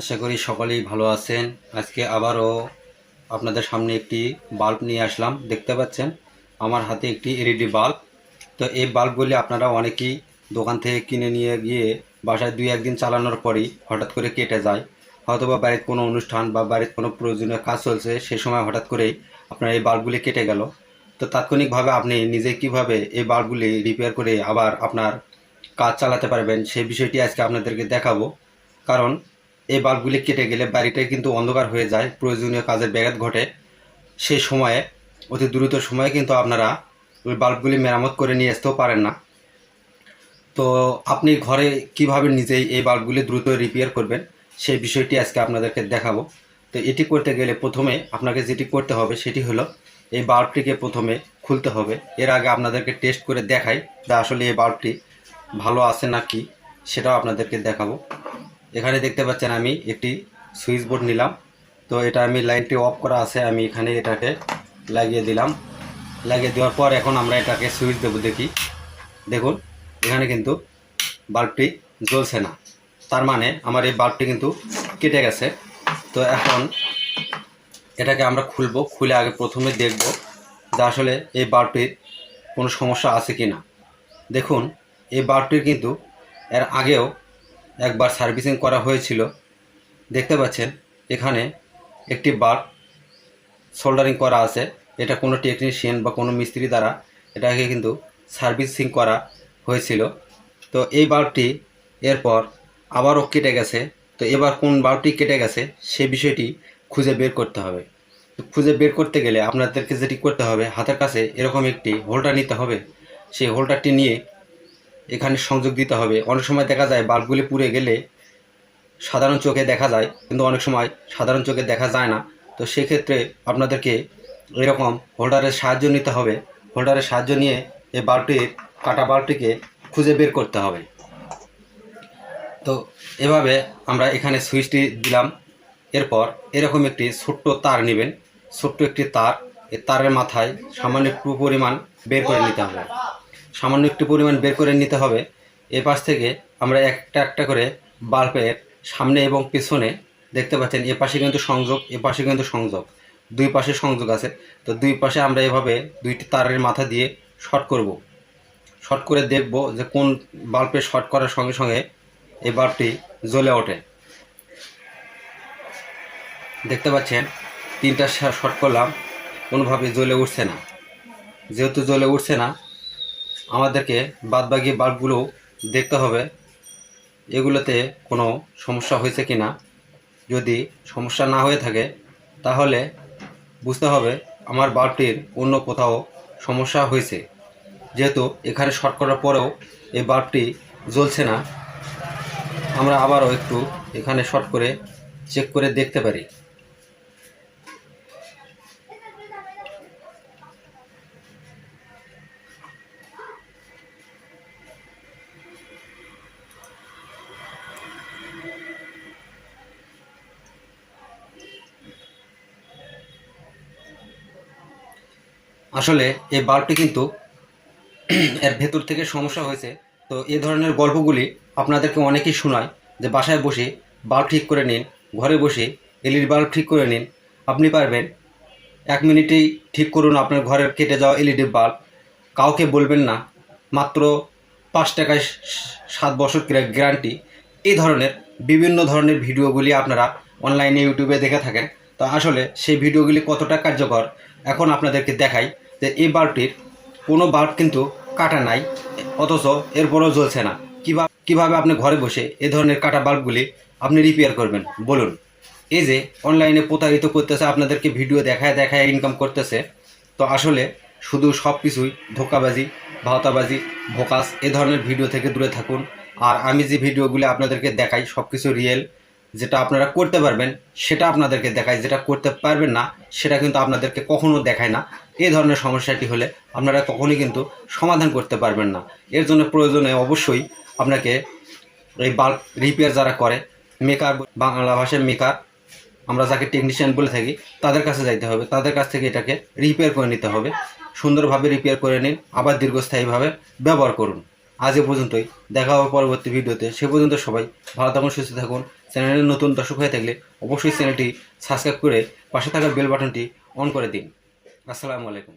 আশা করি সকলেই ভালো আছেন। আজকে আবারও আপনাদের সামনে একটি বাল্ব নিয়ে আসলাম। দেখতে পাচ্ছেন, আমার হাতে একটি এলইডি বাল্ব। তো এই বাল্বগুলি আপনারা অনেকেই দোকান থেকে কিনে নিয়ে গিয়ে বাসায় দুই একদিন চালানোর পরেই হঠাৎ করে কেটে যায়। হয়তো বা বাড়িতে কোনো অনুষ্ঠান বা বাড়ির কোনো প্রয়োজনীয় কাজ চলছে সেই সময় হঠাৎ করেই আপনার এই বাল্বগুলি কেটে গেল। তো তাৎক্ষণিকভাবে আপনি নিজে কীভাবে এই বাল্বগুলি রিপেয়ার করে আবার আপনার কাজ চালাতে পারবেন সেই বিষয়টি আজকে আপনাদেরকে দেখাবো। কারণ এই বাল্বগুলি কেটে গেলে বাড়িটাই কিন্তু অন্ধকার হয়ে যায়, প্রয়োজনীয় কাজের ব্যাঘাত ঘটে। সেই সময়ে, অতি দ্রুত সময়ে কিন্তু আপনারা ওই বাল্বগুলি মেরামত করে নিয়ে আসতেও পারেন না। তো আপনি ঘরে কীভাবে নিজেই এই বাল্বগুলি দ্রুত রিপেয়ার করবেন সেই বিষয়টি আজকে আপনাদেরকে দেখাবো। তো এটি করতে গেলে প্রথমে আপনাকে যেটি করতে হবে, সেটি হলো এই বাল্বটিকে প্রথমে খুলতে হবে। এর আগে আপনাদেরকে টেস্ট করে দেখাই যে আসলে এই বাল্বটি ভালো আছে না কি সেটাও আপনাদেরকে দেখাবো। এখানে দেখতে পাচ্ছেন আমি একটি সুইচ বোর্ড নিলাম। তো এটা আমি লাইনটি অফ করা আছে, আমি এখানে এটাকে লাগিয়ে দিলাম। লাগিয়ে দেওয়ার পর এখন আমরা এটাকে সুইচ দেবো দেখি। দেখুন, এখানে কিন্তু বাল্বটি জ্বলছে না। তার মানে আমার এই বাল্বটি কিন্তু কেটে গেছে। তো এখন এটাকে আমরা খুলবো, খুলে আগে প্রথমে দেখব যে আসলে এই বাল্বটির কোনো সমস্যা আছে কি না দেখুন, এই বাল্বটির কিন্তু এর আগেও একবার সার্ভিসিং করা হয়েছিল। দেখতে পাচ্ছেন, এখানে একটি বাল্ব সোল্ডারিং করা আছে। এটা কোনো টেকনিশিয়ান বা কোনো মিস্ত্রি দ্বারা এটাকে কিন্তু সার্ভিসিং করা হয়েছিল। তো এই বাল্বটি এরপর আবারও কেটে গেছে। তো এবার কোন বাল্বটি কেটে গেছে, সে বিষয়টি খুঁজে বের করতে হবে। তো খুঁজে বের করতে গেলে আপনাদেরকে যেটি করতে হবে, হাতের কাছে এরকম একটি হোল্ডার নিতে হবে। সেই হোল্ডারটি নিয়ে এখানে সংযোগ দিতে হবে। অনেক সময় দেখা যায় বাল্বগুলি পুড়ে গেলে সাধারণ চোখে দেখা যায়, কিন্তু অনেক সময় সাধারণ চোখে দেখা যায় না। তো সেক্ষেত্রে আপনাদেরকে এরকম হোল্ডারের সাহায্য নিতে হবে। হোল্ডারের সাহায্য নিয়ে এই বাল্বটির, কাটা বাল্বটিকে খুঁজে বের করতে হবে। তো এভাবে আমরা এখানে সুইচটি দিলাম। এরপর এরকম একটি ছোট্ট তার নেবেন। ছোট্ট একটি তার। এই তারের মাথায় সামান্য একটু পরিমাণ বের করে নিতে হবে। সামান্য একটু পরিমাণ বের করে নিতে হবে। এ পাশ থেকে আমরা একটা একটা করে বাল্বের সামনে এবং পিছনে দেখতে পাচ্ছেন, এ পাশে কিন্তু সংযোগ, এ পাশে কিন্তু সংযোগ। দুই পাশে সংযোগ আছে। তো দুই পাশে আমরা এভাবে দুইটি তারের মাথা দিয়ে শর্ট করব। শর্ট করে দেখব যে কোন বাল্বে শর্ট করার সঙ্গে সঙ্গে এই বাল্বটি জ্বলে ওঠে। দেখতে পাচ্ছেন, তিনটা শর্ট করলাম। কোনোভাবে জ্বলে উঠছে না। যেহেতু জ্বলে উঠছে না আমাদেরকে বাদবাকি বাল্বগুলো দেখতে হবে। এগুলোতে কোনো সমস্যা হয়েছে কি না যদি সমস্যা না হয়ে থাকে, তাহলে বুঝতে হবে আমার বাল্বটির অন্য কোথাও সমস্যা হয়েছে। যেহেতু এখানে শর্ট করার পরেও এই বাল্বটি জ্বলছে না, আমরা আবারও একটু এখানে শর্ট করে চেক করে দেখতে পারি। আসলে এই বাল্বটি কিন্তু এর ভেতর থেকে সমস্যা হয়েছে। তো এই ধরনের গল্পগুলি আপনাদেরকে অনেকেই শোনায় যে বাসায় বসে বাল্ব ঠিক করে নিন, ঘরে বসে এলইডি বাল্ব ঠিক করে নিন। আপনি পারবেন এক মিনিটেই ঠিক করুন আপনার ঘরের কেটে যাওয়া এলইডি বাল্ব কাউকে বলবেন না, মাত্র পাঁচ টাকায় সাত বছর গ্যারান্টি। এই ধরনের বিভিন্ন ধরনের ভিডিওগুলি আপনারা অনলাইনে ইউটিউবে দেখে থাকেন। তো আসলে সেই ভিডিওগুলি কতটা কার্যকর, এখন আপনাদেরকে দেখাই। যে এই বাল্বটির কোনো বাল্ব কিন্তু কাটা নাই, অথচ এরপরও জ্বলছে না। কীভাবে কীভাবে আপনি ঘরে বসে এ ধরনের কাটা বাল্বগুলি আপনি রিপেয়ার করবেন? বলুন। এই যে অনলাইনে প্রতারিত করতেছে, আপনাদেরকে ভিডিও দেখায় দেখায় ইনকাম করতেছে, তো আসলে শুধু সব কিছুই ধোকাবাজি, ভাওতাবাজি, ভোকাস, এ ধরনের ভিডিও থেকে দূরে থাকুন। আর আমি যে ভিডিওগুলি আপনাদেরকে দেখাই সব কিছু রিয়েল যেটা আপনারা করতে পারবেন, সেটা আপনাদেরকে দেখায়। যেটা করতে পারবেন না, সেটা কিন্তু আপনাদেরকে কখনো দেখায় না। এই ধরনের সমস্যাটি হলে আপনারা কখনোই কিন্তু সমাধান করতে পারবেন না। এর জন্য প্রয়োজনে অবশ্যই আপনাকে এই বাল্ব রিপেয়ার যারা করে, মেকার, বাংলা ভাষার মেকার, আমরা যাকে টেকনিশিয়ান বলে থাকি, তাদের কাছে যাইতে হবে। তাদের কাছ থেকে এটাকে রিপেয়ার করে নিতে হবে। সুন্দরভাবে রিপেয়ার করে নিন, আবার দীর্ঘস্থায়ীভাবে ব্যবহার করুন। আজ এ পর্যন্তই। দেখা হবে পরবর্তী ভিডিওতে। সে পর্যন্ত সবাই ভালো থাকুন, সুস্থ থাকুন। চ্যানেলে নতুন দর্শক হয়ে থাকলে অবশ্যই চ্যানেলটি সাবস্ক্রাইব করে পাশে থাকা বেল বাটনটি অন করে দিন। আসসালামু আলাইকুম।